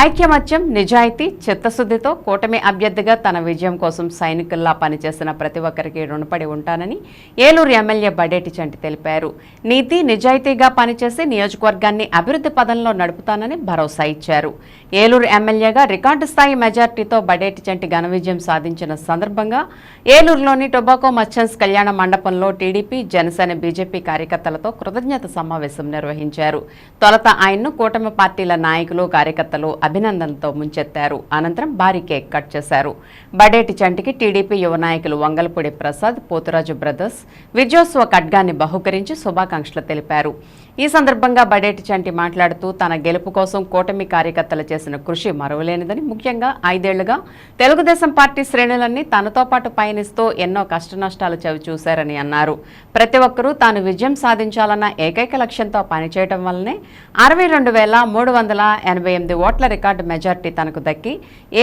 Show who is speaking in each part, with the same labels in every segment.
Speaker 1: ఐక్యమత్యం నిజాయితీ చిత్తశుద్ధితో కూటమి అభ్యర్థిగా తన విజయం కోసం సైనికుల్లా పనిచేసిన ప్రతి ఒక్కరికి రుణపడి ఉంటానని ఏలూరు ఎమ్మెల్యే బడేటి చంటి తెలిపారు. నీతి నిజాయితీగా పనిచేసి నియోజకవర్గాన్ని అభివృద్ధి పదంలో నడుపుతానని భరోసా ఇచ్చారు. ఏలూరు ఎమ్మెల్యేగా రికార్డు స్థాయి మెజార్టీతో బడేటి చంటి ఘన విజయం సాధించిన సందర్భంగా ఏలూరులోని టొబాకో మర్చెంట్స్ కళ్యాణ మండపంలో టీడీపీ జనసేన బీజేపీ కార్యకర్తలతో కృతజ్ఞత సమావేశం నిర్వహించారు. తొలత ఆయన్ను కూటమి పార్టీల నాయకులు కార్యకర్తలు అభినందనలతో ముంచెత్తారు. అనంతరం భారీ కేక్ కట్ చేశారు. బడేటి చంటికి టీడీపీ యువ నాయకులు వంగలపూడి ప్రసాద్ పోతురాజు బ్రదర్స్ విజయోత్సవ ఖడ్గాన్ని బహుకరించి శుభాకాంక్షలు తెలిపారు. ఈ సందర్భంగా బడేటి చంటి మాట్లాడుతూ తన గెలుపు కోసం కూటమి కార్యకర్తలు చేసిన కృషి మరువలేనిదని ముఖ్యంగా ఐదేళ్ళుగా తెలుగుదేశం పార్టీ శ్రేణులన్నీ తనతో పాటు పయనిస్తూ ఎన్నో కష్టనష్టాలు చవి చూశారని అన్నారు. ప్రతి ఒక్కరూ తాను విజయం సాధించాలన్న ఏకైక లక్ష్యంతో పనిచేయడం వల్లనే అరవై రెండు వేల మూడు వందల ఎనభై ఎనిమిది ఓట్ల రికార్డు మెజార్టీ తనకు దక్కి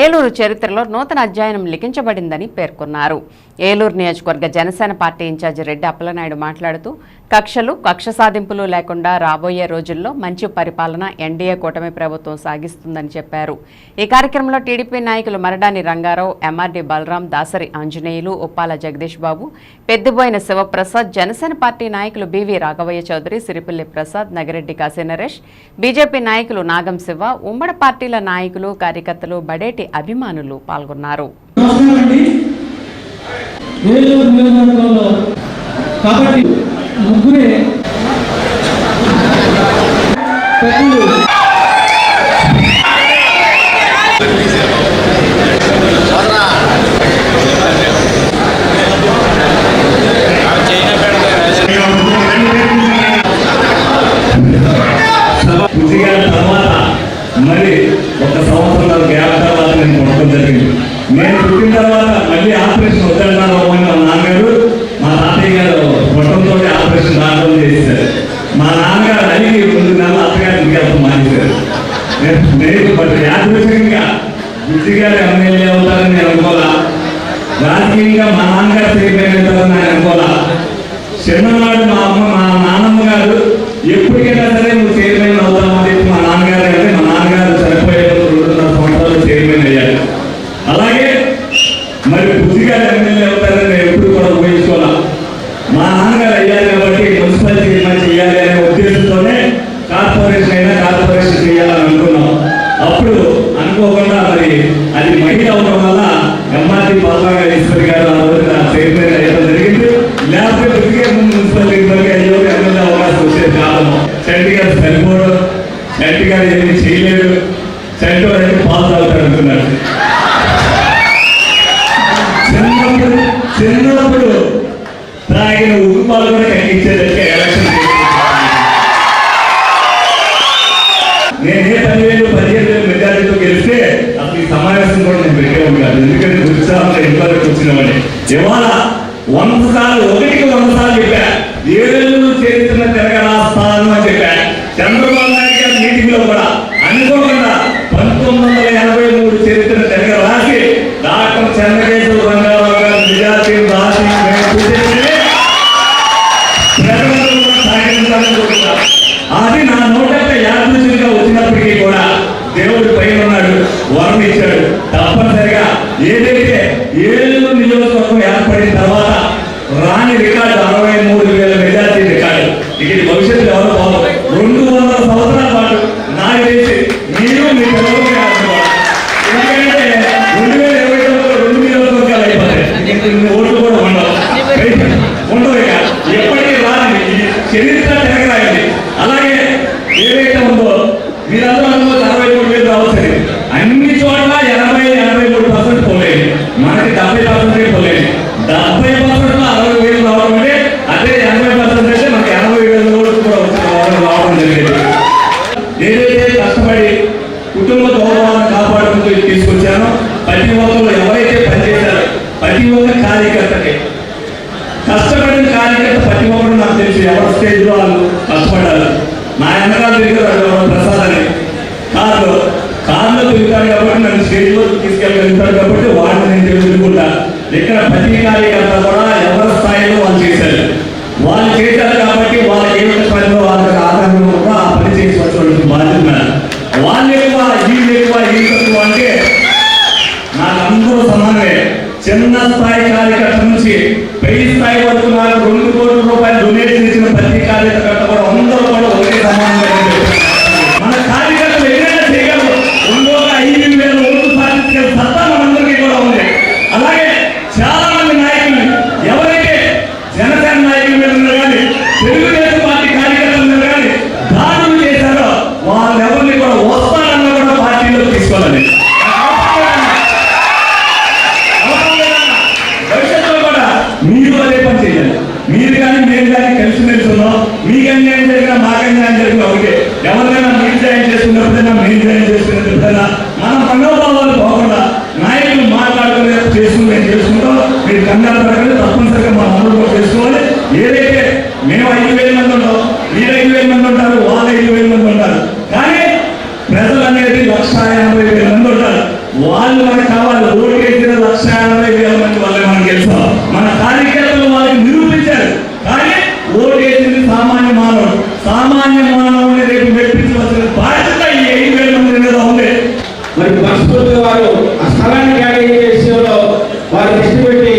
Speaker 1: ఏలూరు చరిత్రలో నూతన అధ్యయనం లిఖించబడిందని పేర్కొన్నారు. ఏలూరు నియోజకవర్గ జనసేన పార్టీ ఇన్ఛార్జి రెడ్డి అప్పలనాయుడు మాట్లాడుతూ కక్షలు కక్ష సాధింపులు లేకుండా రాబోయే రోజుల్లో మంచి పరిపాలన ఎన్డీఏ కూటమి ప్రభుత్వం సాగిస్తుందని చెప్పారు. ఈ కార్యక్రమంలో టీడీపీ నాయకులు మరడాని రంగారావు ఎంఆర్డి బలరాం దాసరి ఆంజనేయులు ఉప్పాల జగదీష్ బాబు పెద్దబోయిన శివప్రసాద్ జనసేన పార్టీ నాయకులు బివి రాఘవయ్య చౌదరి సిరిపిల్లి ప్రసాద్ నగిరెడ్డి కాశీ నరేష్ బీజేపీ నాయకులు నాగం శివ ఉమ్మడి పార్టీల నాయకులు కార్యకర్తలు బడేటి అభిమానులు పాల్గొన్నారు.
Speaker 2: కాబట్టి అండి ఏలూరు నియోజకవర్గంలో కాబట్టి ముగ్గురే పెద్దలు
Speaker 3: కృషిగా తర్వాత మరి ఒక సంవత్సరం గ్యాప్ తర్వాత నేను పుట్టడం జరిగింది నేను పుట్టిన తర్వాత మళ్ళీ ఆపరేషన్ వద్దన్నారు అని మా నాన్నగారు మా తాతయ్య గారు పుట్టడంతో ఆపరేషన్ రావడం చేశారు మా నాన్నగారు అడిగి ముందు నెలలు అత్తగారు ఇంకెళ్తాం మానేశారు నేను నేను మరి యాదృశంగా బుద్ధి గారు ఎమ్మెల్యే అవుతారని నేను అనుకోలా. రాజకీయంగా మా నాన్నగారు చేయగలుగుతారని నేను అనుకోలా. చిన్ననాడు మా అమ్మ మా నాన్నమ్మ గారు ఎప్పటికైనా సరే నువ్వు చైర్మన్ అవుతామని చెప్పి మా నాన్నగారు అంటే మా నాన్నగారు చనిపోయే రెండున్నర సంవత్సరాలు చైర్మన్ అయ్యారు. అలాగే పదివేలు పదిహేను వేలు మెజారిటీతో గెలిస్తే అసలు ఈ సమావేశం కూడా నేను పెట్టేవాడు కాదు. ఎందుకంటే ఉత్సాహంగా ఇంట్లోకి వచ్చినవాడిని ఇవాళ వంద సార్లు ఒకటికి వంద సార్లు చెప్పా. ఏళ్ళు చేస్తున్న తెలంగాణ స్థానం అని చెప్పా. చంద్రబాబు నాయుడు గారి మీటింగ్లో కూడా అనుకోకుండా పంతొమ్మిది వందల ఏదైతే నియోజకవర్గం ఏర్పడిన తర్వాత రాని రికార్డు అరవై మూడు వేల మెజార్టీ రికార్డు. ఇక ఇది భవిష్యత్తు ఎవరు పోదు. రెండు వందల సంవత్సరాల పాటు నాకు తెలిసి మీరు మీ పిల్లలు ఎందుకంటే రెండు వేల ఇరవై తొమ్మిదిలో రెండు నియోజకవర్గాలు అయిపోతాయి. ఇంక ఓట్లు కూడా ఉండవు ఉండవు ఇక ఎప్పటికీ రాని ఇది చరిత్ర తిరగరాయండి అలాగే ఏదైతే ఉందో మీరందరూ అనుకోవచ్చు అరవై మూడు వేలు రావచ్చు అన్ని చోట్ల ఎనభై ఎనభై మూడు పర్సెంట్ పోలేదు మనకి డెబ్బై పర్సెంట్ పోలేదు డెబ్బై పర్సెంట్ అరవై వేలు రావడం అంటే అదే ఎనభై పర్సెంట్ అయితే మనకి ఎనభై వేల ఓట్లు కూడా వచ్చి రావడం రావడం ఏదైతే కష్టపడి కుటుంబ గౌరవాన్ని కాపాడుకుంటూ తీసుకొచ్చానో ప్రతి ఒక్కరు ఎవరైతే పనిచేశారో ప్రతి ఒక్క కార్యకర్తకి కష్టపడిన కార్యకర్త ప్రతి ఒక్కరు నాకు తెలిసి ఎవరి స్టేజ్లో వాళ్ళు కష్టపడాలి. నా వెనకాల దగ్గర ప్రసాద్ అని కారు కారులో తిరుగుతాడు కాబట్టి నన్ను స్టేజ్లో తీసుకెళ్ళగలుగుతాడు కాబట్టి వాడిని నేను తెలుసుకుంటా. ఇక్కడ ప్రతి కార్యకర్త కూడా ఎవరి స్థాయిలో వాళ్ళు చేశారు. వాళ్ళు చేశారు కాబట్టి స్థాయి కార్యకర్త నుంచి పై స్థాయి వరకు నాకు రెండు కోట్ల రూపాయలు డొనేషన్ ఇచ్చిన ప్రతి కార్యకర్త కూడా అందరూ కూడా ఒకే సమానంగా మన కార్యకర్తలు ఏదైనా చేయగలరు. రెండు ఇంకొక ఐదు వేల ఓట్లు సాధించగల సత్తా మనందరికీ కూడా ఉంది. అలాగే చాలా మంది నాయకులు ఎవరైతే జనసేన నాయకుల మీద ఉన్నారు కానీ తెలుగు పార్టీ కార్యకర్తల మీద కానీ దాడులు చేశారో వాళ్ళెవరిని కూడా వస్తారన్న కూడా పార్టీలో తీసుకోవాలని భవిష్యత్తులో కూడా మీరు అదే పని చేయాలి మీరు కానీ మేము కానీ కలిసి మెలిసి ఉన్నాం మీకు అన్యాయం జరిగినా మాకు అన్యాయం జరిగినా ఒకటే ఎవరికైనా చేసిన జాయిన్ చేసుకున్నప్పుడైనా మేము జాయిన్ చేసుకున్నప్పుడైనా పోకుండా నాయకులు మాట్లాడుకునే చేసుకుని మేము చేసుకుంటాం మీరు కంగారు పడకండి తప్పనిసరిగా మా అమలులో చేసుకోవాలి. ఏదైతే మేము ఐదు వేల మంది ఉంటాం మీరు ఐదు వేల మంది ఉంటారు వాళ్ళు ఐదు వేల మంది ఉంటారు. కానీ ప్రజలు అనేది లక్ష ఎనభై వేల మంది ఉంటారు. వాళ్ళు మనకు కావాలి ఓటు వేసిన లక్ష ఎనభై వేల మంది వాళ్ళే మనకు గెలుస్తాం మన కార్యకర్తలు వాళ్ళకి నిరూపించారు కానీ ఓటు వేసింది సామాన్య మానవుడు సామాన్య మానవుని రేపు మెప్పించవలసిన బాధ్యత ఈ ఐదు వేల మంది మీద ఉంది
Speaker 4: మరి మనస్ఫూర్తిగా వారు ఆ స్థలాన్ని కేటాయించే విషయంలో వారు దృష్టి పెట్టి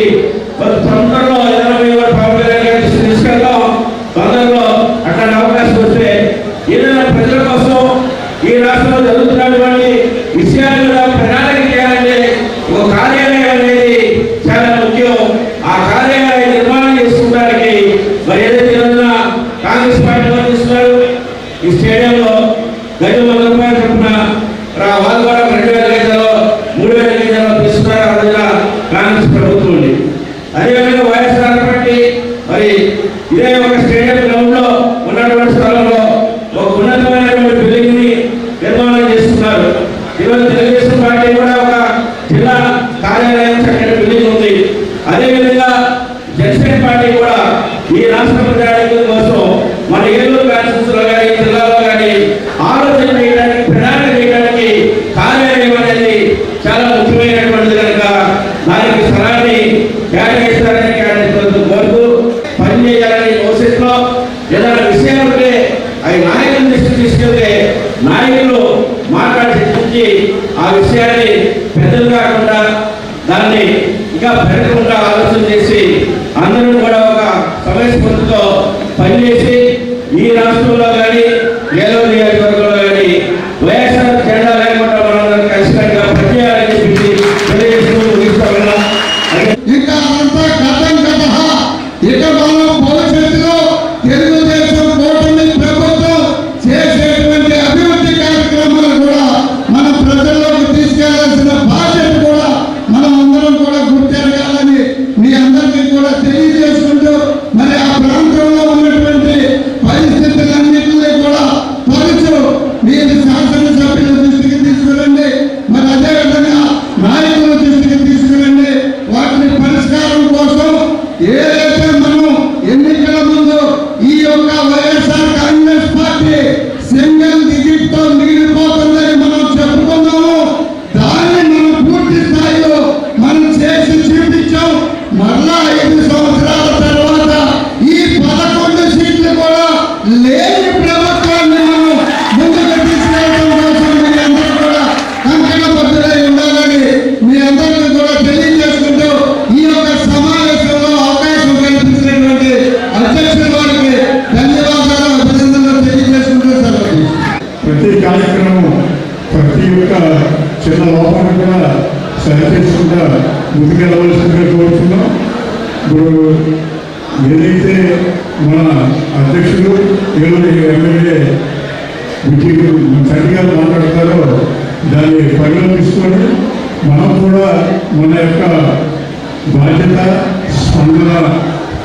Speaker 4: మరి తొందరలో ఎనభై వారు పవన్ కళ్యాణ్ గారి దృష్టి తీసుకెళ్దాం తొందరలో అట్లాంటి అవకాశం వస్తే ఏదైనా ప్రజల కోసం ఈ రాష్ట్రంలో జరుగుతున్నటువంటి విషయాలు కూడా ప్రణాళిక చేయాలంటే ఒక కార్యాలయం అనేది చాలా ముఖ్యం ఆ కార్యాలయం నిర్మాణం చేసుకోవడానికి మరి ఏదైతే ఈ రోజున కాంగ్రెస్ పార్టీ వారు తీసుకున్నారు ఈ స్టేడియంలో గది వంద రూపాయలు చొప్పున వాళ్ళు కూడా రెండు వేల గజాలు మూడు వేల గజాలు తీసుకున్నారు ఆ రోజున కాంగ్రెస్ ప్రభుత్వం ఉంది. అదేవిధంగా వైఎస్ఆర్ పార్టీ మరి ఇదే ఒక స్టేడియం గ్రౌండ్లో ఉన్నటువంటి స్థలంలో ఒక ఉన్నతమైనటువంటి బిల్డింగ్ని నిర్మాణం చేస్తున్నారు. ఈరోజు
Speaker 5: చిన్న కూడా సరిచేసుకుంటా ముందుకెళ్ళవలసిందిగా కోరుతున్నాం ఇప్పుడు ఏదైతే మన అధ్యక్షుడు ఏలూరు ఎమ్మెల్యే విజయ్ చండి మాట్లాడతారో దాన్ని పరిగణించుకొని మనం కూడా మన యొక్క బాధ్యత స్పందన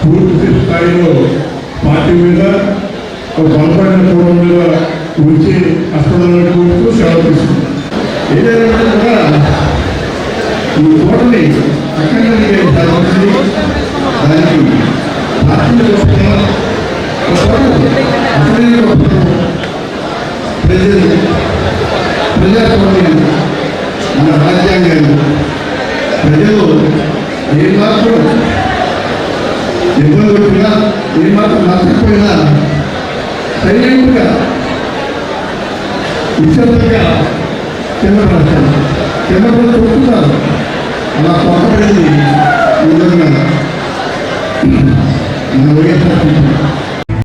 Speaker 5: పూర్తి స్థాయిలో పార్టీ మీద ఒక బలపడిన పూర్వం మీద ఉంచి అస్పదాలను కోరుతూ సెలవు తీసుకుంటాం ఏదైనా కూడా ఈ కోటని అక్కడ దానికి పార్టీ గొప్పతనం, గొప్పతనం, అసలైన గొప్పతనం. ప్రజలు ప్రజాస్వామ్యం మన రాజ్యాంగాన్ని ప్రజలు ఏ మాత్రం ఇబ్బంది పెట్టినా ఏ మాత్రం నష్టపోయినా సైలెంట్గా నిశ్శబ్దంగా కేంద్ర ప్రభుత్వం కేంద్ర ప్రభుత్వం చెప్తున్నారు అలా పక్కపడింది ఈ విధంగా. వైఎస్ఆర్